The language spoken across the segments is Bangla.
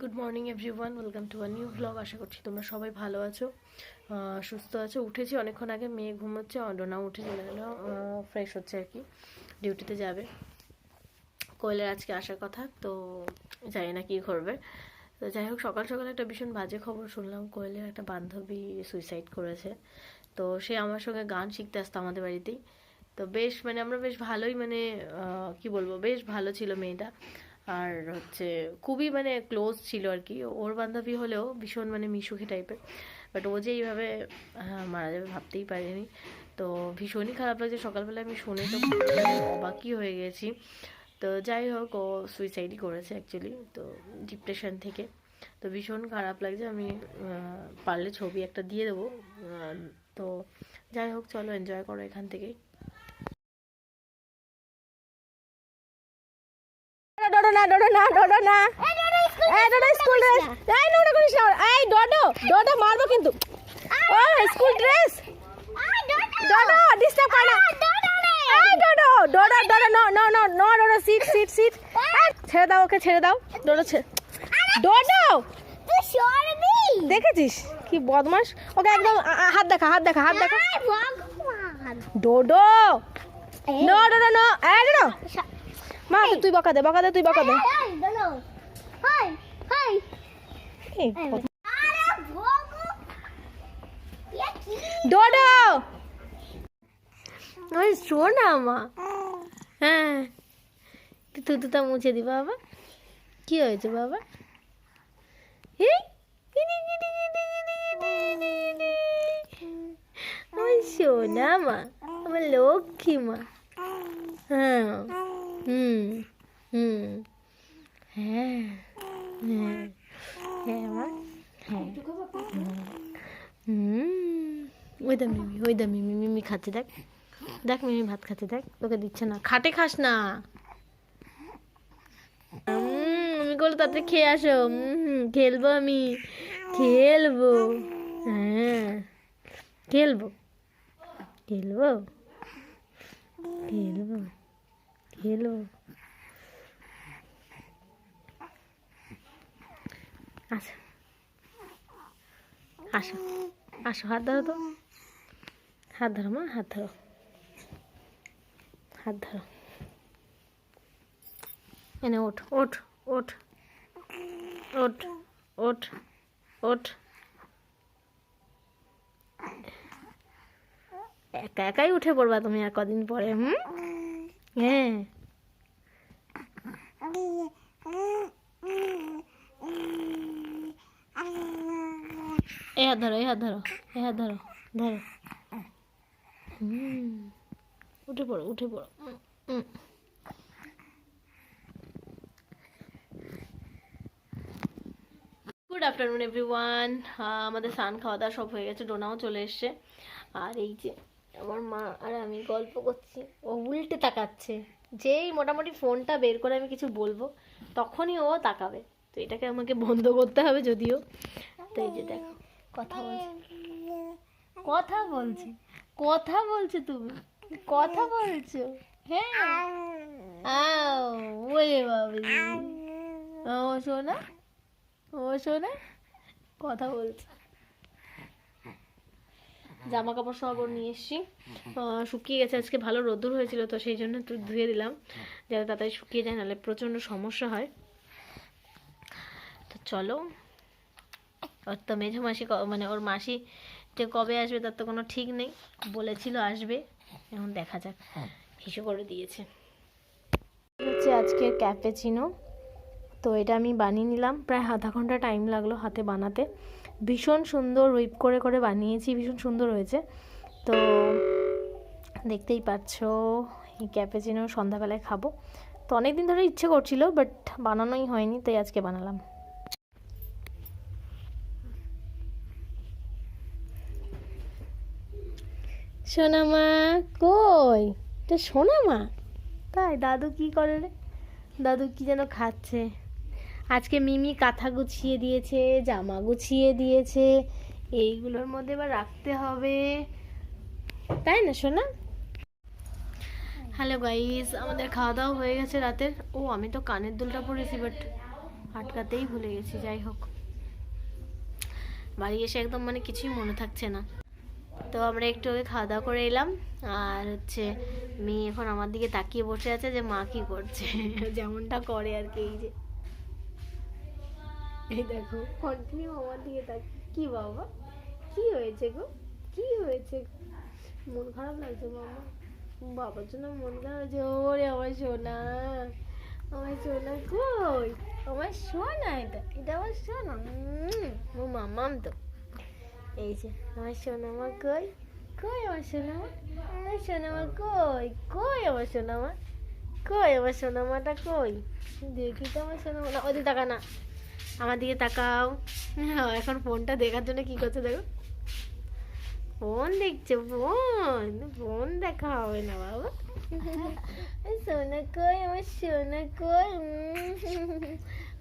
Good morning everyone welcome to a new blog আশা করছি তোমরা সবাই ভালো আছো সুস্থ আছো। উঠেছি অনেকক্ষণ আগে, মেয়ে ঘুমোচ্ছে, অডোনা উঠে চলে গেল ফ্রেশ হচ্ছে আর কি ডিউটিতে যাবে। কোয়েলের আজকে আসার কথা, তো জানি না কী করবে। তো যাই হোক, সকাল সকাল একটা ভীষণ বাজে খবর শুনলাম, কোয়েলের একটা বান্ধবী সুইসাইড করেছে। তো সে আমার সঙ্গে গান শিখতে আসতো আমাদের বাড়িতেই। তো বেশ মানে আমরা বেশ ভালোই মানে কি বলব, বেশ ভালো ছিল মেয়েটা। আর হচ্ছে খুবই মানে ক্লোজ ছিল আর কি। ওর বান্ধবী হলেও ভীষণ মানে মিশুখি টাইপের বাট ও যে এইভাবে আহ, মারা যাবে ভাবতেই পারিনি। তো ভীষণই খারাপ লাগছে। সকালবেলা আমি শুনে তো অবাকই হয়ে গেছি। তো যাই হোক ও সুইসাইডই করেছে অ্যাকচুয়ালি তো ডিপ্রেশন থেকে। তো ভীষণ খারাপ লাগছে। আমি পারলে ছবি একটা দিয়ে দেবো। তো যাই হোক চলো এনজয় করো এখান থেকেই। না ডোডো না। এই ডোডো স্কুল ড্রেস এই নোংরা করিস না। এই ডোডো ডোডো মারবো কিন্তু। ও স্কুল ড্রেস। ডোডো। ডিস্টার্ব কর না। এই ডোডো ডোডো ডোডো নো নো নো নো ডোডো সিট সিট সিট ছেড়ে দাও ওকে ছেড়ে দাও। ডোডো ছেড়ে ডোডো! দেখেছিস? কি বদমাস ওকে একদম হাত দেখা হাত দেখা হাত দেখা। ডোডো! No Dodo no. এই ডোডো! মা তুই বকা দে বকা দে তুই বকা দে ডোডো ওই শোনা মা হ্যাঁ তুই তো তা মুছে দি বাবা কি হয়েছে বাবা। ওই সোনা মা আমার লক্ষ্মী মা হ্যাঁ হুম হুম। হ্যাঁ হ্যাঁ হ্যাঁ মা হ্যাঁ। হুম, ওই দা মিমি, ওই দা মিমি মিমি খাচ্ছে, দেখ। দেখ মিমি ভাত খাচ্ছে, দেখ, তোকে দিচ্ছে না। খাটে খাস না। আমি করলে তাতে খেয়ে আসো। খেলব আমি। খেলব। হ্যাঁ খেলব। খেলব। খেলব। খেলব আচ্ছা। আসো আসো, হাত ধরো তো। হাত ধরো, মা, হাত ধরো। হাত ধরো। এনে ওঠ ওঠ ওঠ। ওঠ ওঠ ওঠ। একা একাই উঠে পড়বা তুমি আর কদিন পরে, হুম? হ্যাঁ। এ হাত ধরো এ হাত ধরো এ হাত ধরো ধরো। হুম। উঠে পড়ো উঠে পড়ো। উম। গুড আফটারনুন এভরিওয়ান আমাদের সান খাওয়া দাওয়া সব হয়ে গেছে, ডোনাও চলে এসছে। আর এই যে আমার মা আর আমি গল্প করছি। ও উল্টে তাকাচ্ছে। যেই মোটামুটি ফোনটা বের করে আমি কিছু বলব, তখনই ও তাকাবে। তো এটাকে আমাকে বন্ধ করতে হবে যদিও। তো এই যে দেখো, কথা বলছে। কথা বলছে। কথা বলছে তুমি? কথা বলছো? হ্যাঁ। ও, শোনা? ও, শোনা? কথা বলছে। জামা কাপড় সব ওর নিয়ে এসছি। শুকিয়ে গেছে। আজকে ভালো রোদ্দুর হয়েছিল তো সেই জন্য একটু ধুয়ে দিলাম। যাতে তাড়াতাড়ি শুকিয়ে যায় নাহলে প্রচণ্ড সমস্যা হয়। তো চলো। ওর তো মেঝো মাসি মানে ওর মাসি যে কবে আসবে তার তো কোনো ঠিক নেই। বলেছিল আসবে। এখন দেখা যাক। হিসু করে দিয়েছে। হচ্ছে আজকের ক্যাপেচিনো তো এটা আমি বানিয়ে নিলাম। প্রায় আধা ঘণ্টা টাইম লাগল হাতে বানাতে। ভীষণ সুন্দর হুইপ করে করে বানিয়েছি, ভীষণ সুন্দর হয়েছে। তো দেখতেই পাচ্ছ, এই ক্যাপেচিনো সন্ধ্যাবেলায় খাব। তো অনেক দিন ধরে ইচ্ছে করছিল বাট বানানোই হয়নি, তাই আজকে বানালাম। সোনামা, কই? তো সোনামা? তাই, দাদু কি করে রে? দাদু কি যেন খাচ্ছে? আজকে মিমি কাঁথা গুছিয়ে দিয়েছে, জামা গুছিয়ে দিয়েছে। এইগুলোর মধ্যে এবার রাখতে হবে। তাই না, সোনা? হ্যালো গাইস আমাদের খাওয়া দাওয়া হয়ে গেছে রাতের। ও, আমি তো কানের দুলটা পরেছি বাট আটকাতেই ভুলে গেছি, যাই হোক। বাড়ি এসে একদম মানে কিছুই মনে থাকছে না। তো আমরা একটু আগে খাওয়া দাওয়া করে এলাম, আর হচ্ছে মেয়ে এখন আমার দিকে তাকিয়ে বসে আছে যে মা কি করছে। যেমনটা করে আর কি, এই যে। এই দেখো কন্টিনিউ আমার দিকে তাক, কি বাবা? কি হয়েছে গো? কি হয়েছে? মন খারাপ লাগছে মামা। বাবার জন্য মন খারাপ হয়েছে ওরে, আমার সোনা। আমার সোনা কই? আমার সোনা এটা। এটা আমার সোনা। ও মামাম তো। এই যে, আমার সোনামা কই? কই আমার সোনামা আমার সোনামা কই? কই আমার সোনামা কই আমার সোনামাটা কই? দেখি তো আমার সোনামা না ওদিকে তাকা না। আমার দিকে তাকাও। হ্যাঁ, এখন ফোনটা দেখার জন্য কি করছে দেখো। ফোন দেখছে ফোন। ফোন দেখা হবে না বাবা। সোনা কই আমার সোনা কই।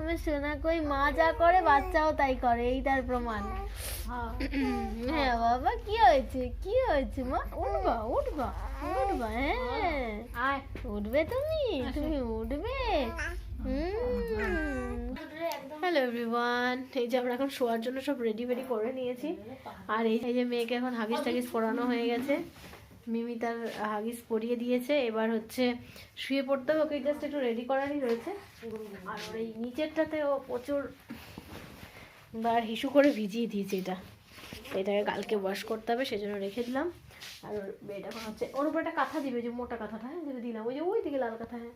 আমার সোনা কই মা যা করে বাচ্চাও তাই করে এই তার প্রমাণ। হ্যাঁ বাবা কি হয়েছে? কি হয়েছে মা? উঠবা উঠবা উঠবা হ্যাঁ। উঠবে তুমি? তুমি উঠবে? হ্যালো এভরিওয়ান এই যে আমরা এখন শোয়ার জন্য সব রেডি ফেডি করে নিয়েছি। আর এই যে মেয়েকে এখন হাগিস টাগিস পরানো হয়ে গেছে। মিমি তার হাগিস পরিয়ে দিয়েছে। এবার হচ্ছে শুয়ে পড়তে হবে। ওকে জাস্ট একটু রেডি করারই রয়েছে। আর এই নিচেরটাতে ও প্রচুর বার হিসু করে ভিজিয়ে দিয়েছে এটা। এটাকে কালকে ওয়াশ করতে হবে, সেজন্য রেখে দিলাম। আর বেড এখন হচ্ছে, ওর উপর একটা কাঁথা দিবে যে মোটা কাঁথাটা হ্যাঁ যেটা দিলাম, ওই যে ওই দিকে লাল কাঁথা হ্যাঁ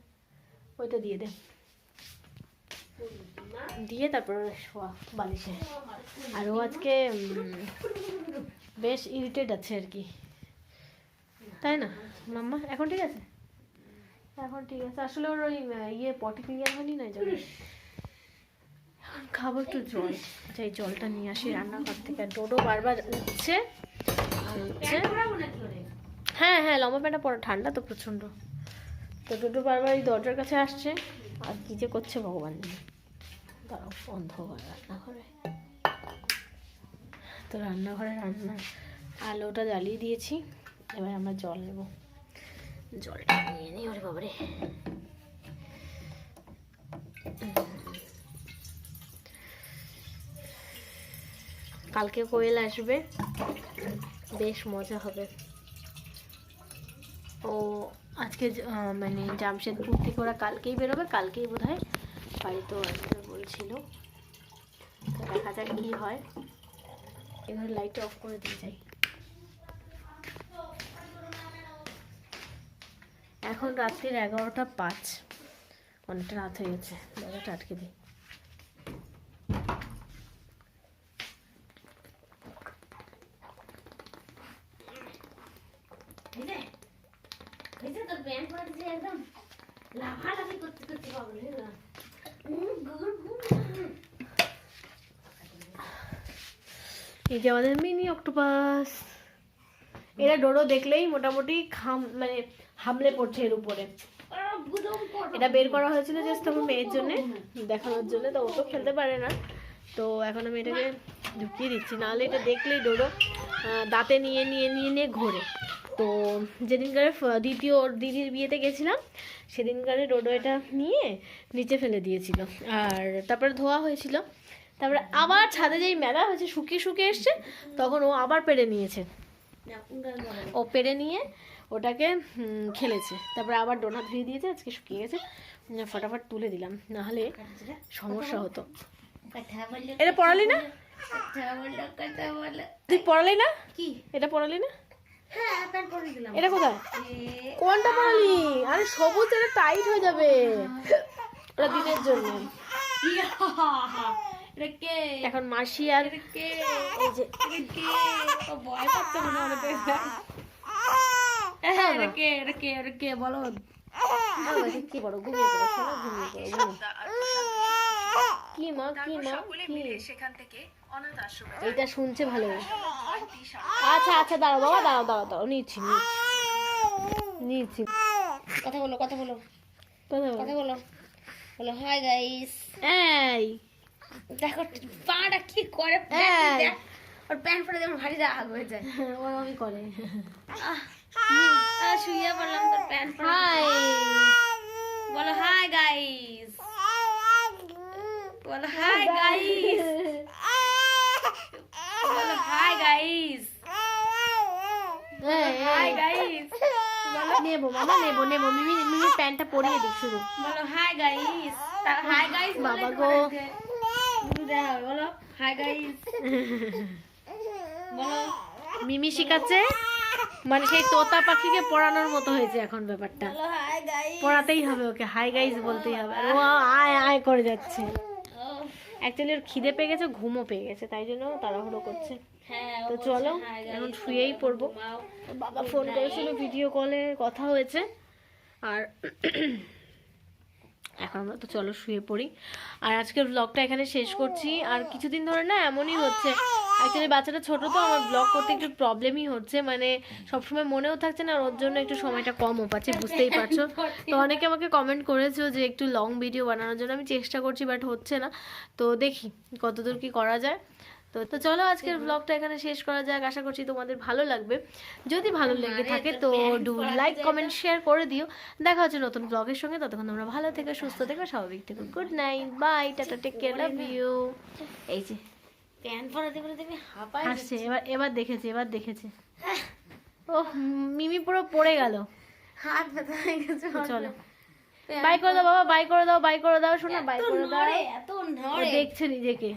ওইটা দিয়ে দে। দিয়ে তারপর শোয়া বালিশে। আর ও আজকে বেশ ইরিটেট আছে আর কি। তাই না? মাম্মা এখন ঠিক আছে? এখন ঠিক আছে। আসলে ওর ওই ইয়ে পটি ক্লিয়ার হয়নি না জন্য? এখন খাব একটু জল। আচ্ছা এই জলটা নিয়ে আসি রান্নাঘর থেকে। ডোডো বারবার উঠছে। আর হচ্ছে হ্যাঁ হ্যাঁ লম্বা প্যান্টটা পরা। ঠান্ডা তো প্রচণ্ড। তো ডোডো বারবার এই দরজার কাছে আসছে। আর কি যে করছে ভগবান দাঁড়াও অন্ধকার রান্নাঘরে। তো রান্নাঘরে রান্না আলোটা জ্বালিয়ে দিয়েছি। এবার আমরা জল নেব। জলটা নিয়ে নিই, ওরে বাবারে। কালকে কোয়েল আসবে, বেশ মজা হবে। ও আজকে মানে জামশেদপুর থেকে ওরা কালকেই বেরোবে, কালকেই বোধ হয় বাড়িতেও আসবে বলছিল। দেখা যাক কি হয়। এবার লাইটটা অফ করে দিয়ে যাই। এখন রাত্রির এগারোটা পাঁচ। অনেকটা রাত হয়ে গেছে। দরজাটা আটকে দিই এই যে আমাদের মিনি অক্টোপাস। এরা ডোডো দেখলেই মোটামুটি খাম মানে হামলে পড়ছে এর উপরে। এটা বের করা হয়েছিল জাস্ট আমার মেয়ের জন্য, দেখানোর জন্য, তো ও তো খেলতে পারে না। তো এখন আমি এটাকে ঢুকিয়ে দিচ্ছি, নাহলে এটা দেখলেই ডোডো দাঁতে নিয়ে নিয়ে নিয়ে নিয়ে ঘোরে। তো যেদিনকারে দ্বিতীয় দিদির বিয়েতে গেছিলাম, সেদিনকারে ডোডো এটা নিয়ে নিচে ফেলে দিয়েছিল। আর তারপরে ধোয়া হয়েছিল। তারপরে আবার ছাদে যেই মেলা হয়েছে, শুকিয়ে শুকিয়ে এসছে, তখন ও আবার পেরে নিয়েছে। ও পেরে নিয়ে ওটাকে খেলেছে। তারপরে আবার ডোনা ধুয়ে দিয়েছে আজকে শুকিয়ে গেছে। ফটাফট তুলে দিলাম নাহলে সমস্যা হতো। এটা পড়ালি না? তুই পড়ালি না? কি? এটা পড়ালি না? হ্যাঁ এটা কোথায়? কোনটা পড়ালি? আরে সবুজ এটা টাইট হয়ে যাবে। ওটা দিনের জন্য। এখন মাসি আর কে কে ও ভয় পাচ্ছে মনে অনেকে হ্যাঁ এটা কে কে কে বলো। কি বড় ঘুমিয়ে পড়ো ঘুমিয়ে পড়ো কি মা কি মা কি? এইটা শুনছে ভালো আচ্ছা আচ্ছা দাঁড়াও বাবা দাঁড়াও দাঁড়াও দাঁড়াও নিচ্ছি নিচ্ছি। নিচ্ছি। কথা বলো কথা বলো। কথা বলো। কথা বলো। বলো হাই গাইস এই দেখো পাটা কি করে? ওর প্যান্ট পরে যেমন ভারী রাগ হয়ে যায় ও আমি করে শুয়ে পড়লাম তোর প্যান্ট পরে। হাই। বলো হাই গাইস বলো হাই গাইস বলো হাই গাইস হাই গাইস নেব মামা নেব নেব। মিমি মিমি প্যান্টটা পরিয়ে শুরু। বলো হাই গাইস হাই গাইস বাবা গো। বলো হাই গাইস বলো মিমি শিখাচ্ছে মানে সেই তোতা পাখিকে পড়ানোর মতো হয়েছে এখন ব্যাপারটা। পড়াতেই হবে ওকে হাই গাইজ বলতেই হবে। আর ও আয় আয় করে যাচ্ছে। অ্যাকচুয়ালি ওর খিদে পেয়ে গেছে ঘুমও পেয়ে গেছে তাই জন্য তাড়াহুড়ো করছে। হ্যাঁ তো চলো এখন শুয়েই পড়ব। বাবা ফোন করেছিল ভিডিও কলে কথা হয়েছে। আর এখন আমরা তো চলো শুয়ে পড়ি। আর আজকের ব্লগটা এখানে শেষ করছি। আর কিছুদিন ধরে না এমনই হচ্ছে। অ্যাকচুয়ালি বাচ্চাটা ছোট তো, আমার ব্লগ করতে একটু প্রবলেমই হচ্ছে। মানে সবসময় মনেও থাকছে না, আর ওর জন্য একটু সময়টা কমও পাচ্ছে বুঝতেই পারছ। তো অনেকে আমাকে কমেন্ট করেছ যে একটু লং ভিডিও বানানোর জন্য। আমি চেষ্টা করছি বাট হচ্ছে না। তো দেখি কতদূর কি করা যায়। তো তো চলো আজকের ব্লগটা এখানে শেষ করা যাক। আশা করছি তোমাদের ভালো লাগবে। যদি ভালো লেগে থাকে তো ডু লাইক কমেন্ট শেয়ার করে দিও। দেখা হচ্ছে নতুন ব্লগের সঙ্গে। ততক্ষণ তোমরা ভালো থেকে সুস্থ থেকে স্বাভাবিক থেকো। Good night bye tata take care love you এই যে। প্যান পরাতে পরাতে আমি হাঁপাই হাসছে এবার এবার দেখেছে এবার দেখেছে। ও মিমি পুরো পড়ে গেল। হাত ব্যথা হয়ে গেছে চলো। বাই করে দাও বাবা বাই করে দাও বাই করে দাও শোনা বাই করে দাও। এত নড়ে। দেখছে নিজেকে।